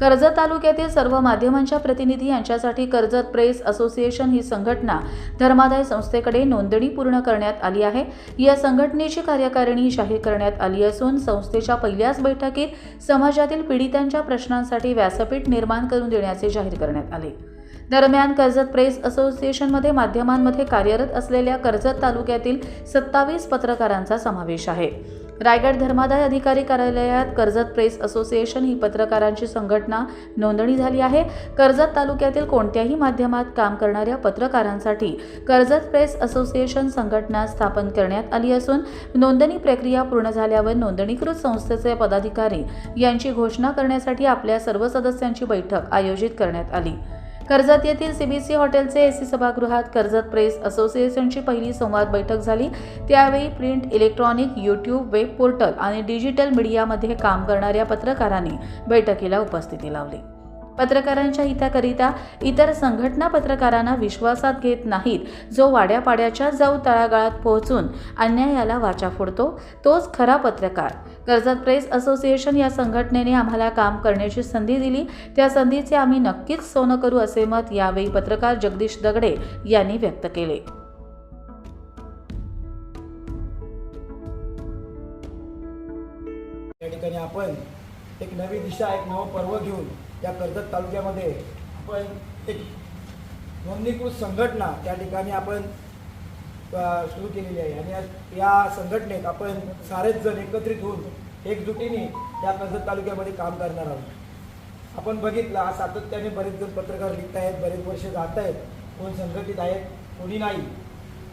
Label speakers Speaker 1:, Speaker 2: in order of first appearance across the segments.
Speaker 1: कर्जत तालुक्यातील सर्व माध्यमांच्या प्रतिनिधी यांच्यासाठी कर्जत प्रेस असोसिएशन ही संघटना धर्मादाय संस्थेकडे नोंदणी पूर्ण करण्यात आली आहे. या संघटनेची कार्यकारिणी जाहीर करण्यात आली असून संस्थेच्या पहिल्याच बैठकीत समाजातील पीडितांच्या प्रश्नांसाठी व्यासपीठ निर्माण करून देण्याचे जाहीर करण्यात आले. दरम्यान कर्जत प्रेस असोसिएशनमध्ये माध्यमांमध्ये कार्यरत असलेल्या कर्जत तालुक्यातील सत्तावीस पत्रकारांचा समावेश आहे. रायगड धर्मादाय अधिकारी कार्यालयात कर्जत प्रेस असोसिएशन ही पत्रकारांची संघटना नोंदणी झाली आहे. कर्जत तालुक्यातील कोणत्याही माध्यमात काम करणाऱ्या पत्रकारांसाठी कर्जत प्रेस असोसिएशन संघटना स्थापन करण्यात आली असून नोंदणी प्रक्रिया पूर्ण झाल्यावर नोंदणीकृत संस्थेचे पदाधिकारी यांची घोषणा करण्यासाठी आपल्या सर्व सदस्यांची बैठक आयोजित करण्यात आली. कर्जत येथील सीबीसी हॉटेलचे एसी सभागृहात कर्जत प्रेस असोसिएशनची पहिली संवाद बैठक झाली. त्यावेळी print electronic YouTube web portal आणि डिजिटल मीडियामध्ये काम करणाऱ्या पत्रकारांनी बैठकीला उपस्थिती लावली. पत्रकारांच्या हिताकरिता इतर संघटना पत्रकारांना विश्वासात घेत नाहीत. जो वाड्यापाड्याच्या जाऊ तळागाळात पोहोचून अन्यायाला वाचा फोडतो तोच खरा पत्रकार. कर्जत प्रेस असोसिएशन या संघटनेने आम्हाला काम करण्याची संधी दिली. त्या संधीचे आम्ही नक्कीच सोनं करू असे मत यावेळी पत्रकार जगदीश दगडे यांनी व्यक्त केले.
Speaker 2: या ठिकाणी आपण एक नवी दिशा एक नवं पर्व घेऊन या कर्जत तालुक्यामध्ये आपण एक नोंदणीकृत संघटना त्या ठिकाणी आपण सुरू केलेली आहे. आणि या- संघटनेत आपण सारेच जण एकत्रित होऊन एकजुटीने या कर्जत तालुक्यामध्ये काम करणार आहोत. आपण बघितलं आज सातत्याने बरेच जण पत्रकार लिहित आहेत बरेच वर्ष जात आहेत कोण संघटित आहेत कोणी नाही.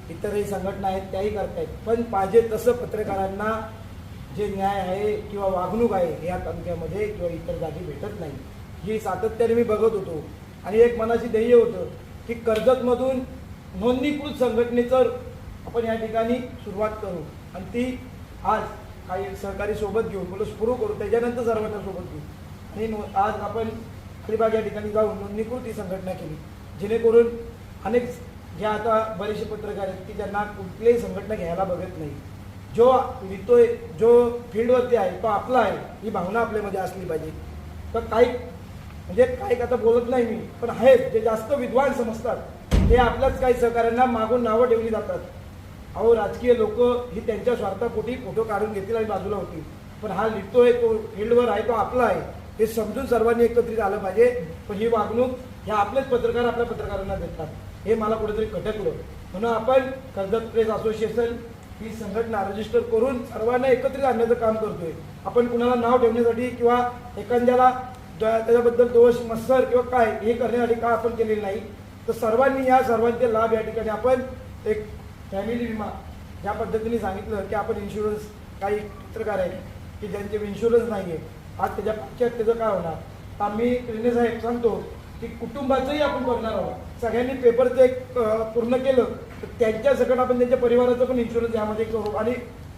Speaker 2: इतरही संघटना आहेत त्याही करतायत. पण पाहिजे तसं पत्रकारांना जे न्याय आहे किंवा वागणूक आहे या तालुक्यामध्ये किंवा इतर जागी भेटत नाही. ही सातत्याने मी बघत होतो. आणि एक मनाची ध्येय होतं की कर्जतमधून नोंदणीकृत संघटनेचं आपण या ठिकाणी सुरुवात करू. आणि ती आज काही सहकारी सोबत घेऊन मुलं सुरू करू त्याच्यानंतर सर्वांना सोबत घेऊ आणि आज आपण अलिबाग या ठिकाणी जाऊन नोंदणीकृत ही संघटना केली. जेणेकरून अनेक जे आता बरेचसे पत्रकार आहेत की ज्यांना कुठलीही संघटना घ्यायला बघत नाही. जो लिहितोय जो फील्डवरती आहे तो आपला आहे ही भावना आपल्यामध्ये असली पाहिजे. तर काही म्हणजे काही आता बोलत नाही मी पण आहेत जे जास्त विद्वान समजतात. ते आपल्याच काही सहकाऱ्यांना मागून नावं ठेवली जातात. अहो राजकीय लोक ही त्यांच्या स्वार्थापोटी फोटो काढून घेतील आणि बाजूला होतील. पण हा लिहितोय तो फील्डवर आहे तो आपला आहे. हे समजून सर्वांनी एकत्रित आलं पाहिजे. पण ही वागणूक ह्या आपलेच पत्रकार आपल्या पत्रकारांना देतात. हे मला कुठेतरी खटकलं. म्हणून आपण कर्जत प्रेस असोसिएशन ही संघटना रजिस्टर करून सर्वांना एकत्रित आणण्याचं काम करतोय. आपण कुणाला नाव ठेवण्यासाठी किंवा एखाद्याला त्याच्याबद्दल दोष मत्सर किंवा काय हे करण्यासाठी का आपण केलेलं नाही? तर सर्वांनी या सर्वांचे लाभ या ठिकाणी आपण एक फॅमिली विमा ज्या पद्धतीने सांगितलं की आपण इन्शुरन्स काही पत्रकार आहे की ज्यांचे इन्शुरन्स नाही आहे आज त्याच्या पश्चात त्याचं काय होणार? आम्ही साहेब सांगतो की कुटुंबाचंही आपण करणार आहोत. सगळ्यांनी पेपरचं एक पूर्ण केलं तर त्यांच्या सकट आपण त्यांच्या परिवाराचं पण इन्शुरन्स यामध्ये करू. आणि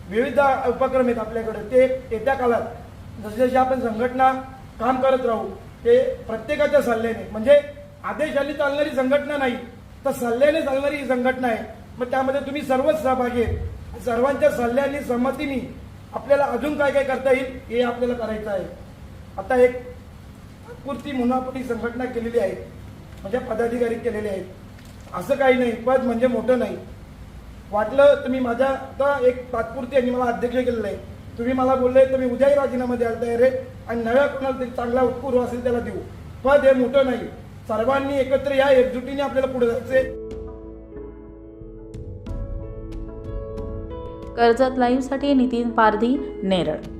Speaker 2: विविध उपक्रम आहेत आपल्याकडे. ते येत्या काळात जसे जसे आपण संघटना काम करत राहू ते प्रत्येकाच्या सल्ल्याने म्हणजे आदेशाने चालणारी संघटना नाही तर सल्ल्याने चालणारी ही संघटना आहे. मग त्यामध्ये तुम्ही सर्वच सहभागी आहेत. सर्वांच्या सल्ल्याने संमतीने आपल्याला अजून काय काय करता येईल हे आपल्याला करायचं आहे. आता एक तात्पुरती म्हणून आपण ही संघटना केलेली आहे. म्हणजे पदाधिकारी केलेले आहेत. असं काही नाही. पद म्हणजे मोठं नाही. वाटलं तुम्ही माझ्या आता एक तात्पुरती आणि मला अध्यक्ष केलेलं आहे. तुम्ही मला बोलले तर मी उद्याही राजीनामा द्यायला तयार आहे आणि नव्या कोणाला तरी चांगला उत्पूर्व असेल त्याला देऊ. पद हे मोठं नाही. सर्वांनी एकत्र या एकजुटीने आपल्याला पुढे जायचंय.
Speaker 1: कर्जत लाईव्हसाठी नितीन पारधी नेरळ.